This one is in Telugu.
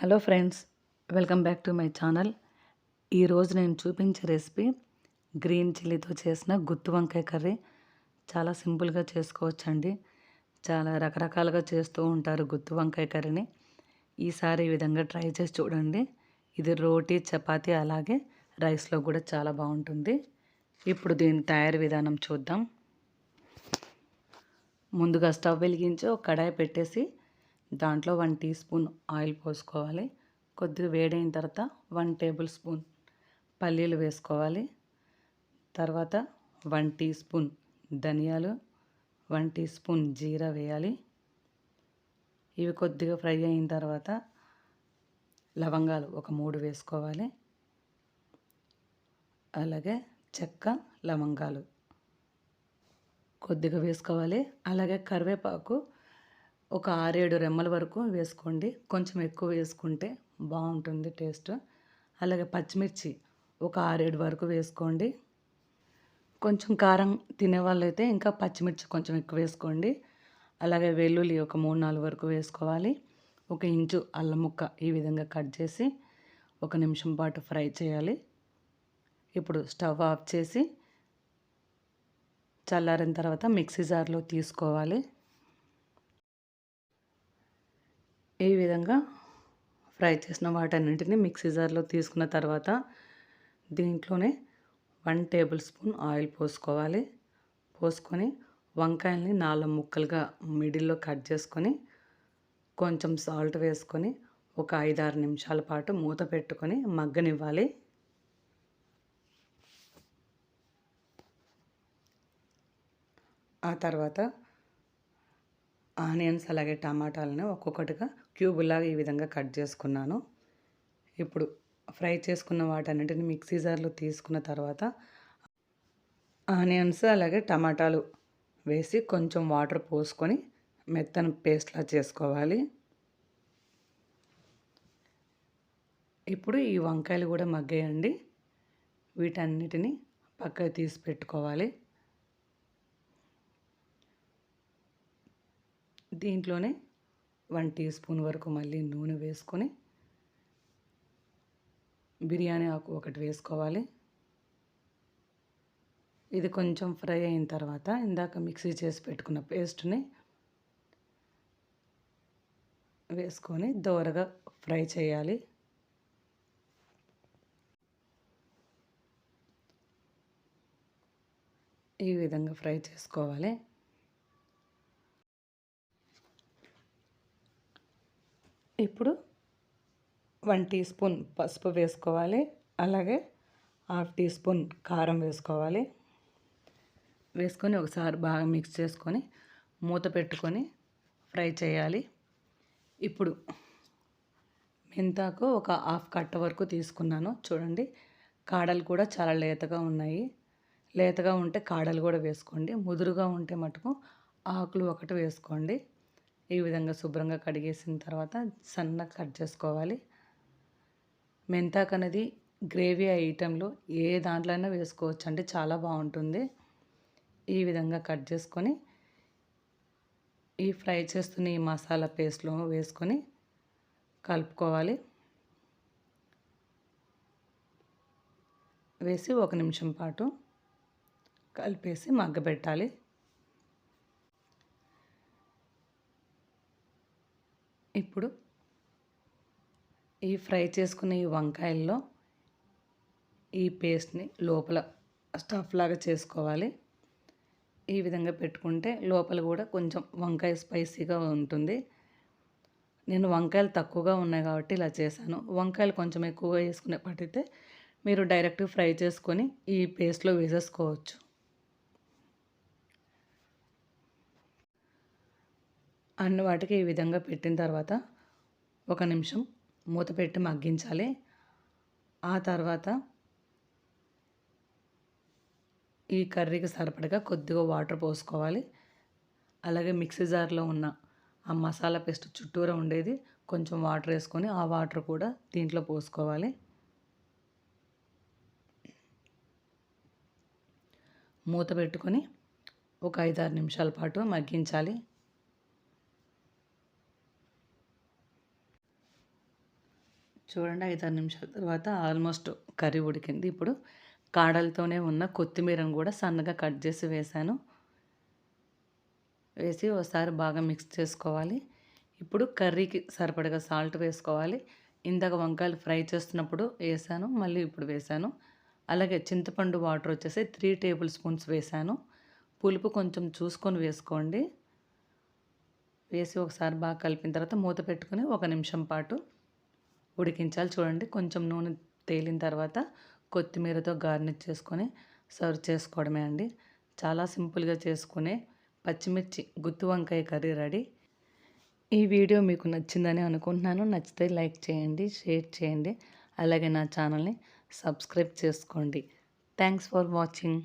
Hello friends welcome back to my channel. ఈరోజు నేను చూపించే రెసిపీ గ్రీన్ చిల్లీతో చేసిన గుత్తి వంకాయ కర్రీ. చాలా సింపుల్గా చేసుకోవచ్చండి. చాలా రకరకాలుగా చేస్తూ ఉంటారు గుత్తి వంకాయ కర్రీని. ఈసారి ఈ విధంగా ట్రై చేసి చూడండి. ఇది రోటీ చపాతీ అలాగే రైస్లో కూడా చాలా బాగుంటుంది. ఇప్పుడు దీని తయారీ విధానం చూద్దాం. ముందుగా స్టవ్ వెలిగించి ఒక కడాయి పెట్టేసి దాంట్లో వన్ టీ స్పూన్ ఆయిల్ పోసుకోవాలి. కొద్దిగా వేడైన తర్వాత వన్ టేబుల్ స్పూన్ పల్లీలు వేసుకోవాలి. తర్వాత వన్ టీ స్పూన్ ధనియాలు వన్ టీ స్పూన్ జీరా వేయాలి. ఇవి కొద్దిగా ఫ్రై అయిన తర్వాత లవంగాలు ఒక మూడు వేసుకోవాలి. అలాగే చెక్క లవంగాలు కొద్దిగా వేసుకోవాలి. అలాగే కరివేపాకు ఒక ఆరేడు రెమ్మల వరకు వేసుకోండి. కొంచెం ఎక్కువ వేసుకుంటే బాగుంటుంది టేస్ట్. అలాగే పచ్చిమిర్చి ఒక ఆరేడు వరకు వేసుకోండి. కొంచెం కారం తినే వాళ్ళైతే ఇంకా పచ్చిమిర్చి కొంచెం ఎక్కువ వేసుకోండి. అలాగే వెల్లుల్లి ఒక మూడు నాలుగు వరకు వేసుకోవాలి. ఒక ఇంచు అల్లం ముక్క ఈ విధంగా కట్ చేసి ఒక నిమిషం పాటు ఫ్రై చేయాలి. ఇప్పుడు స్టవ్ ఆఫ్ చేసి చల్లారిన తర్వాత మిక్సీ జార్లో తీసుకోవాలి. ఈ విధంగా ఫ్రై చేసిన వాటన్నింటిని మిక్సీ జార్లో తీసుకున్న తర్వాత దీంట్లోనే వన్ టేబుల్ స్పూన్ ఆయిల్ పోసుకోవాలి. పోసుకొని వంకాయల్ని నాలుగు ముక్కలుగా మిడిల్లో కట్ చేసుకొని కొంచెం సాల్ట్ వేసుకొని ఒక ఐదారు నిమిషాల పాటు మూత పెట్టుకొని మగ్గనివ్వాలి. ఆ తర్వాత ఆనియన్స్ అలాగే టమాటాలను ఒక్కొక్కటిగా క్యూబులాగా ఈ విధంగా కట్ చేసుకున్నాను. ఇప్పుడు ఫ్రై చేసుకున్న వాటన్నిటిని మిక్సీ జార్లో తీసుకున్న తర్వాత ఆనియన్స్ అలాగే టమాటాలు వేసి కొంచెం వాటర్ పోసుకొని మెత్తని పేస్ట్లా చేసుకోవాలి. ఇప్పుడు ఈ వంకాయలు కూడా మగ్గేయండి. వీటన్నిటిని పక్కకు తీసి పెట్టుకోవాలి. దీంట్లోనే వన్ టీ స్పూన్ వరకు మళ్ళీ నూనె వేసుకొని బిర్యానీ ఆకు ఒకటి వేసుకోవాలి. ఇది కొంచెం ఫ్రై అయిన తర్వాత ఇందాక మిక్సీ చేసి పెట్టుకున్న పేస్ట్ని వేసుకొని దోరగా ఫ్రై చేయాలి. ఈ విధంగా ఫ్రై చేసుకోవాలి. ఇప్పుడు వన్ టీ స్పూన్ పసుపు వేసుకోవాలి. అలాగే హాఫ్ టీ స్పూన్ కారం వేసుకోవాలి. వేసుకొని ఒకసారి బాగా మిక్స్ చేసుకొని మూత పెట్టుకొని ఫ్రై చేయాలి. ఇప్పుడు మెంతాకు ఒక హాఫ్ కట్ట వరకు తీసుకున్నాను. చూడండి కాడలు కూడా చాలా లేతగా ఉన్నాయి. లేతగా ఉంటే కాడలు కూడా వేసుకోండి. ముదురుగా ఉంటే మటుకు ఆకులు ఒకటి వేసుకోండి. ఈ విధంగా శుభ్రంగా కడిగేసిన తర్వాత సన్నగా కట్ చేసుకోవాలి. మెంతాకు అనేది గ్రేవీ ఐటెంలో ఏ దాంట్లో అయినా వేసుకోవచ్చు అంటే చాలా బాగుంటుంది. ఈ విధంగా కట్ చేసుకొని ఈ ఫ్రై చేస్తున్న ఈ మసాలా పేస్ట్లో వేసుకొని కలుపుకోవాలి. వేసి ఒక నిమిషం పాటు కలిపేసి మగ్గబెట్టాలి. ఇప్పుడు ఈ ఫ్రై చేసుకున్న ఈ వంకాయల్లో ఈ పేస్ట్ని లోపల స్టఫ్ లాగా చేసుకోవాలి. ఈ విధంగా పెట్టుకుంటే లోపల కూడా కొంచెం వంకాయ స్పైసీగా ఉంటుంది. నేను వంకాయలు తక్కువగా ఉన్నాయి కాబట్టి ఇలా చేశాను. వంకాయలు కొంచెం ఎక్కువగా వేసుకునే పట్టితే మీరు డైరెక్ట్ ఫ్రై చేసుకొని ఈ పేస్ట్లో వేసేసుకోవచ్చు. అన్ని వాటికి ఈ విధంగా పెట్టిన తర్వాత ఒక నిమిషం మూత పెట్టి మగ్గించాలి. ఆ తర్వాత ఈ కర్రీకి సరిపడగా కొద్దిగా వాటర్ పోసుకోవాలి. అలాగే మిక్సీ జార్లో ఉన్న ఆ మసాలా పేస్ట్ చుట్టూరా ఉండేది. కొంచెం వాటర్ వేసుకొని ఆ వాటర్ కూడా దీంట్లో పోసుకోవాలి. మూత పెట్టుకొని ఒక ఐదారు నిమిషాల పాటు మగ్గించాలి. చూడండి ఐదారు నిమిషాల తర్వాత ఆల్మోస్ట్ కర్రీ ఉడికింది. ఇప్పుడు కాడలతోనే ఉన్న కొత్తిమీరను కూడా సన్నగా కట్ చేసి వేసాను వేసి ఒకసారి బాగా మిక్స్ చేసుకోవాలి. ఇప్పుడు కర్రీకి సరిపడగా సాల్ట్ వేసుకోవాలి. ఇందాక వంకాయలు ఫ్రై చేస్తున్నప్పుడు వేసాను మళ్ళీ ఇప్పుడు వేసాను. అలాగే చింతపండు వాటర్ వచ్చేసి త్రీ టేబుల్ స్పూన్స్ వేసాను. పులుపు కొంచెం చూసుకొని వేసుకోండి. వేసి ఒకసారి బాగా కలిపిన తర్వాత మూత పెట్టుకుని ఒక నిమిషం పాటు ఉడికించాలి. చూడండి కొంచెం నూనె తేలిన తర్వాత కొత్తిమీరతో గార్నిష్ చేసుకొని సర్వ్ చేసుకోవడమే అండి. చాలా సింపుల్గా చేసుకునే పచ్చిమిర్చి గుత్తి వంకాయ కర్రీ రెడీ. ఈ వీడియో మీకు నచ్చిందని అనుకుంటున్నాను. నచ్చితే లైక్ చేయండి షేర్ చేయండి. అలాగే నా ఛానల్ని సబ్స్క్రైబ్ చేసుకోండి. Thanks for watching.